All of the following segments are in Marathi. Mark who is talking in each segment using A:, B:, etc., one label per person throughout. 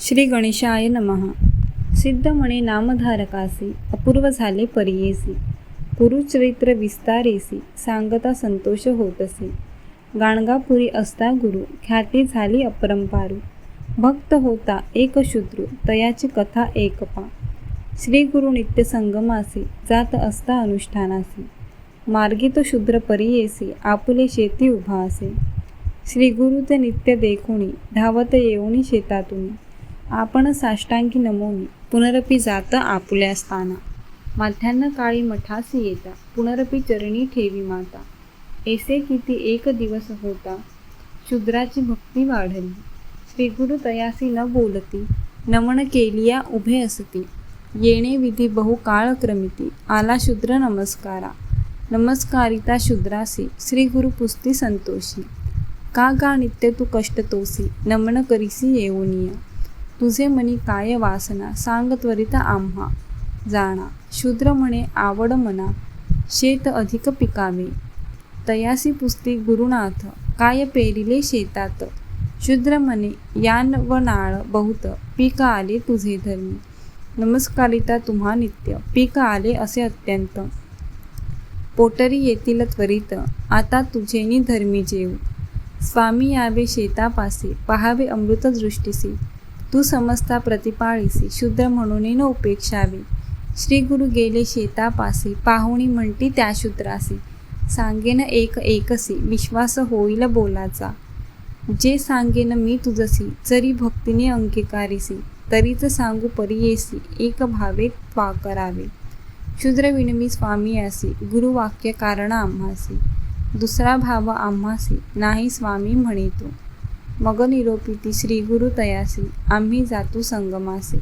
A: श्री गणेशाय नमः. सिद्धमणे नामधारकासी अपूर्व झाले परियेसी. गुरुचरित्र विस्तारेसी सांगता संतोष होत असे गाणगापुरी असता गुरु ख्याती झाली अपरंपारू. भक्त होता एक शूद्रू तयाची कथा एकपा श्री गुरु नित्य संगमासी जात असता अनुष्ठानासी. मार्गी तो शूद्र परियेसी आपुले शेती उभा असे श्री गुरु ते नित्य देखुणी धावत येऊनी शेतातून. आपण साष्टांगी नमोनी पुनरपी जात आपुल्या स्थाना. माध्यान्न काळी मठासी येता. पुनरपी चरणी ठेवी माता. ऐसे किती एक दिवस होता. शूद्राची भक्ती वाढली. श्री गुरु तयासी न बोलती. नमन केलिया उभे असती. येणे विधी बहु काळ क्रमिती. आला शूद्र नमस्कारा. नमस्कारिता शूद्रासी. श्री गुरु पुस्ती संतोषी. का गा नित्य तू कष्ट तोसी. नमन करीसी येऊनिया. तुझे मनी काय वासना? सांग त्वरित आम्हा. जाणा. शूद्र म्हणे आवड मना. शेत अधिक पिकावे. तयासी पुस्ती गुरुनाथ. काय पेरिले शेतात? शूद्र म्हणे यान व नाळ बहुत. पीक आले तुझे धर्मी. नमस्कारिता तुम्हा नित्य. पीक आले असे अत्यंत. पोटरी येतील त्वरित. आता तुझेनी धर्मी जेव स्वामी यावे शेतापासे. पहावे अमृत दृष्टीसी तू समजता प्रतिपाळीसी शूद्र म्हणून न उपेक्षावी. श्री गुरु गेले शेतापासी पाहुणी म्हणती त्या शूद्रासी. सांगेन एक एकसी विश्वास होईल बोलाचा. जे सांगेन मी तुझसी जरी भक्तीने अंगीकारीसी तरीच सांगू परियेसी एक भावे त्वा करावे. शूद्र विणवी स्वामी असी गुरुवाक्य कारण आम्हासी. दुसरा भाव आम्हासी नाही स्वामी म्हणे तू मग निरोपिती श्री गुरु तयासी आम्ही जातू संगमासी.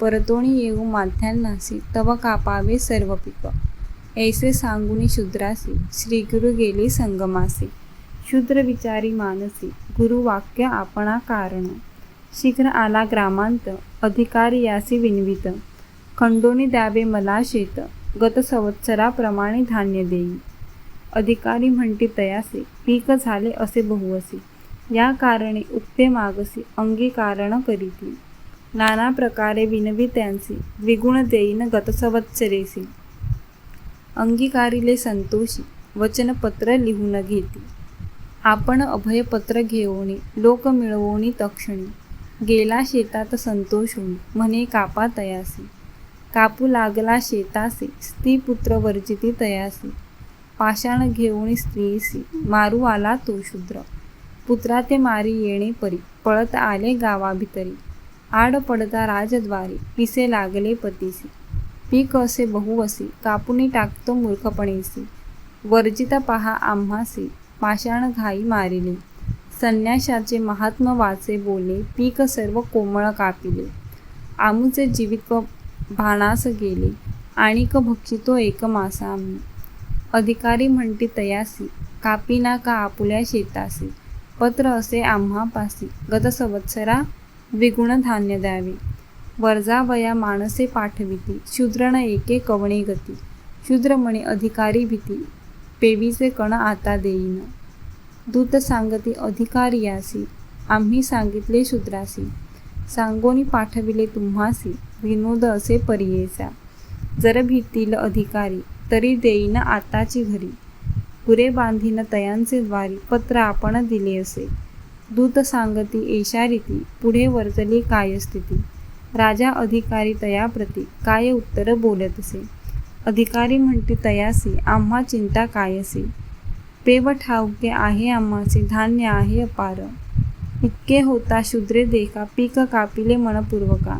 A: परतोणी येऊ माध्यान्नासी तव कापावे सर्व पिक. ऐसे सांगुनी शूद्रासी श्री गुरु गेले संगमासी. शूद्र विचारी मानसी गुरु वाक्य आपणा कारण. शीघ्र आला ग्रामांत अधिकारी यासी विनवित. खंडोनी द्यावे मला शेत गत संवत्सराप्रमाणे धान्य देई. अधिकारी म्हणती तयासे पीक झाले असे बहुअसी. या कारणे उक्ते मागसी अंगीकारण करीती. नाना प्रकारे विनवी त्यांसी द्विगुण देईन गतसवत्सरेसी अंगीकारिले संतोषी वचनपत्र लिहून घेती. आपण अभयपत्र घेऊनी लोक मिळवोनी तक्षणी. गेला शेतात संतोष होऊन म्हणे कापा तयासी. कापू लागला शेतासी स्त्री पुत्र वर्जिती तयासी. पाषाण घेऊन स्त्रीसी मारू आला तो शूद्र. पुत्रा ते मारी येणे परी. पळत आले गावाभितरी. आड पडता राजद्वारी. पिसे लागले पतीसी. पीक असे बहुवसी. कापुनी टाकतो मूर्खपणेसी. वर्जिता पहा आम्हासी. पाषाण घाई मारिले. संन्याशाचे महात्म वाचे बोले पीक सर्व कोमळ कापिले. आमूचे जीवित भानास गेले. आणिक भक्षितो एक मासा आम्ही. अधिकारी म्हणती तयासी. कापिना का आपुल्या शेतासी. पत्र असे आम्हापासी. गत संवत्सरा विगुण धान्य द्यावे. वर्जावया माणसे पाठविती. शूद्रण एके कवणे गती. शूद्रमणी अधिकारी भीती. पेवीचे कण आता देईन. दूत सांगती अधिकारी यासी. आम्ही सांगितले शूद्रासी. सांगोनी पाठविले तुम्हासी. विनोद असे परियेचा. जर भीतील अधिकारी तरी देईन आताची घरी. पुरे बांधीन तयांचे द्वारी पत्र आपण दिले असे. दूत सांगती एशारीती पुढे वर्तली काय स्थिती राजा अधिकारी तयाप्रती काय उत्तर बोलत असे अधिकारी म्हणते तयासी आम्हा चिंता कायसी? पेव ठाऊके आहे आम्हाचे धान्य आहे अपार. इतके होता शूद्रे देखा पीक कापिले मनपूर्वका.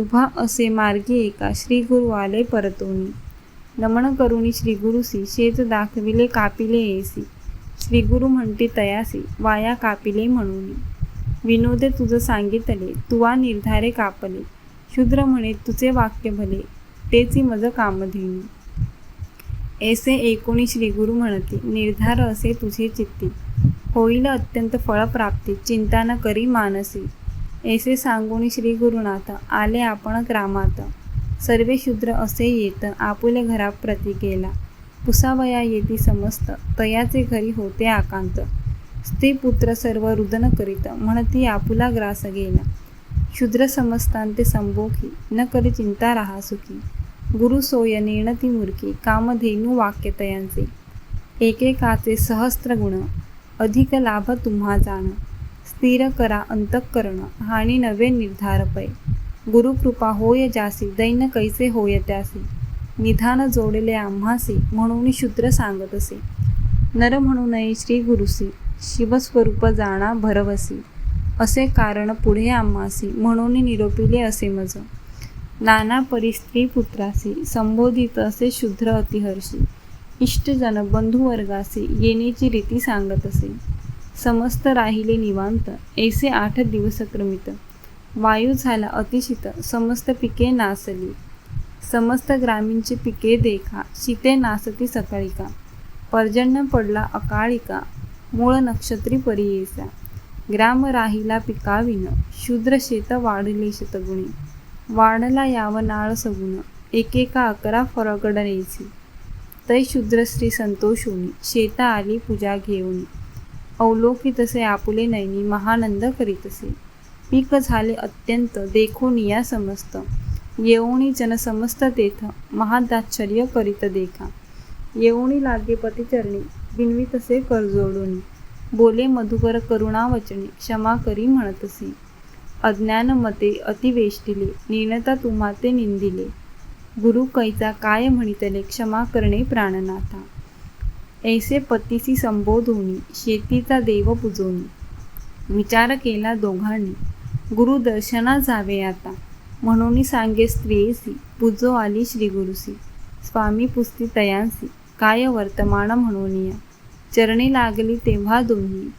A: उभा असे मार्गी एका श्री गुरुवाले आले परतोनी. नमन करुणी श्री गुरुसी शेत दाखविले कापिले येसी श्री गुरु म्हणती तयासी वाया कापिले म्हणून. विनोदे तुझं सांगितले तुवा निर्धारे कापले. शूद्र म्हणे तुझे वाक्य भले तेची मज कामधेनी ऐसे एकोणी श्री गुरु म्हणती निर्धार असे तुझे चित्ती. होईल अत्यंत फळप्राप्ती चिंता न करी मानसी. ऐसे सांगून श्री गुरुनाथ आले आपण रामात सर्वे शूद्र असे येत आपुले घरा गेला पुसावया येती समस्त तयाचे घरी होते आकांत. स्त्री पुत्र सर्व रुदन करीत म्हणती आपुला ग्रास गेला. शूद्र समस्तांते संबोखी न करी चिंता राहा सुखी. गुरु सोय नेणती मूर्खी कामधेनू वाक्यतयांचे एकेकाचे सहस्त्र गुण अधिक लाभ तुम्हा जाण. स्थिर करा अंतःकरण हानी नवे निर्धार पै गुरुकृपा होय जासी दैन कैसे होय त्यासी? निधान जोडले आम्हासी म्हणून शूद्र सांगत असे नर म्हणूनही श्री गुरुसी शिवस्वरूप जाणा भरवसी. असे कारण पुढे आम्हासी म्हणून निरोपिले असे मज. नाना परिस्त्री पुत्रासी संबोधित असे शूद्र अतिहर्षी इष्टजन बंधुवर्गासी येण्याची रीती सांगत असे समस्त राहिले निवांत ऐसे आठ दिवस क्रमित. वायू झाला अतिशित समस्त पिके नासली. समस्त ग्रामीणची पिके देखा शीते नासती सकाळिका. पर्जन्य पडला अकाळिका मूळ नक्षत्री परियेसा ग्राम राहिला पिकाविन शूद्र शेत वाढले शतगुणी. वाढला याव नाळ सगुण एकेका अकरा फरगडनेची तै शूद्रश्री संतोषोनी शेता आली पूजा घेऊनी. अवलोकितसे आपुले नैनी महानंद करीतसे पीक झाले अत्यंत देखून या समस्त. येऊणी जन समस्त तेथ महादाश्चर्य करीत देखा. येऊणी लागे पतिचरणी बिनवी तसे करजोडून बोले मधुकर करुणावचने क्षमा करी म्हणतसे. अज्ञान मते अतिवेष्टिले निनता तुम्हा ते निंदिले. गुरु कैचा काय म्हणितले क्षमा करणे प्राणनाथा. ऐसे पतीसी संबोधोनी शेतीचा देव पुजोनी विचार केला दोघांनी. गुरुदर्शना जावे आता. म्हणून सांगे स्त्रियेसी पूजो आली श्री गुरुसी स्वामी पुस्ती तयांसी काय वर्तमान म्हणून या. चरणी लागली तेव्हा दोन्ही.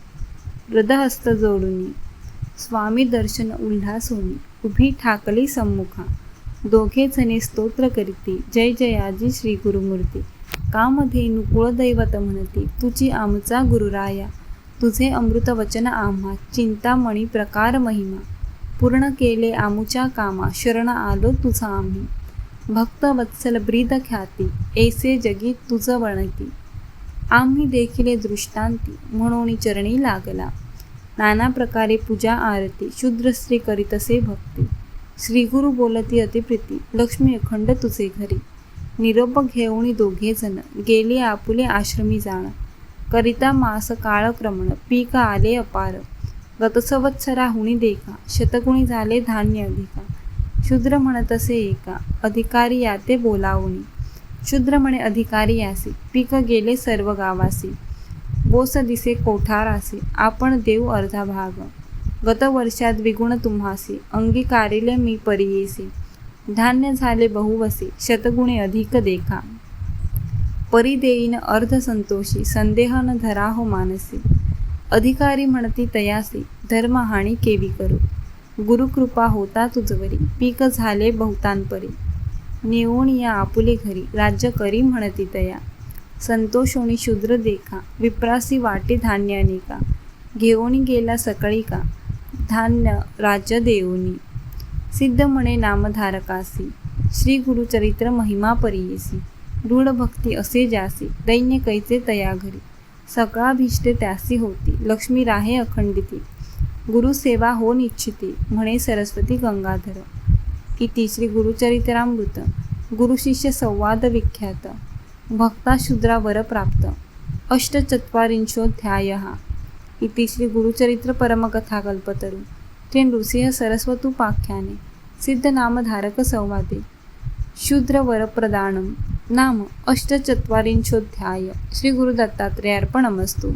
A: हृदहस्त जोडूनी स्वामी दर्शन उल्हासोनी उभी ठाकली सम्मुखा. दोघे जणे स्तोत्र करीती. जय जयाजी श्री गुरुमूर्ती. कामधेनु कुळदैवत म्हणती. तुझी आमचा गुरुराया. तुझे अमृत वचन आम्हा. चिंतामणी प्रकार महिमा. पूर्ण केले आमुच्या कामा शरण आलो तुझा आम्ही. भक्त वत्सल ब्रीद ख्याती ऐसे जगी तुझ वणती आम्ही देखिले दृष्टांती म्हणून चरणी लागला. नाना प्रकारे पूजा आरती शूद्र स्त्री करीतसे भक्ती. श्री गुरु बोलती अतिप्रीती लक्ष्मी अखंड तुझे घरी. निरोप घेऊन दोघे जण गेले आपुले आश्रमी जाण. करिता मास काळक्रमण पीक आले अपार. गतसवत्सराहुणी देखा शतगुणी झाले धान्य अधिका. शूद्र म्हणत असे एका अधिकारी या ते बोलावणी शूद्र म्हणे अधिकारी यासी पीक गेले सर्व गावासी. बोस दिसे कोठारासी आपण देऊ अर्धा भाग. गत वर्षात द्विगुण तुम्हासी अंगीकारिले मी परियेसी. धान्य झाले बहुवसी शतगुणे अधिक देखा. परी देईन अर्ध संतोषी संदेह न धरा हो मानसी. अधिकारी म्हणती तयासी धर्महानी केवी करू. गुरुकृपा होता तुझवरी पीक झाले बहुतांपरी. नेऊन या आपुले घरी राज्य करी म्हणती तया. संतोषोणी शूद्र देखा विप्रासी वाटे धान्य अनेका घेऊन गेला सकाळी का? धान्य राज्य देऊनी. सिद्ध म्हणे नामधारकासी श्री गुरुचरित्र महिमा परियेसी. दृढ भक्ती असे जासी दैन्य कैसे तया घरी. सकाळभिष्टे त्यासी होती. लक्ष्मी राहे अखंडिती. गुरुसेवा हो निश्चिती म्हणे सरस्वती गंगाधर. इति श्री गुरुचरित्रामृत गुरुशिष्य संवाद विख्यात. भक्ता शूद्रा वर प्राप्त. अष्टचत्वारिंशोऽध्यायः इति श्री गुरुचरित्र परमकथा कल्पतरु. ते नृसिंह सरस्वतुपाख्याने सिद्धनामधारक संवादे. शूद्रवरप्रदानं नाम अष्टचत्वारिंशोध्याय. श्री गुरुदत्तात्रेयार्पणमस्तु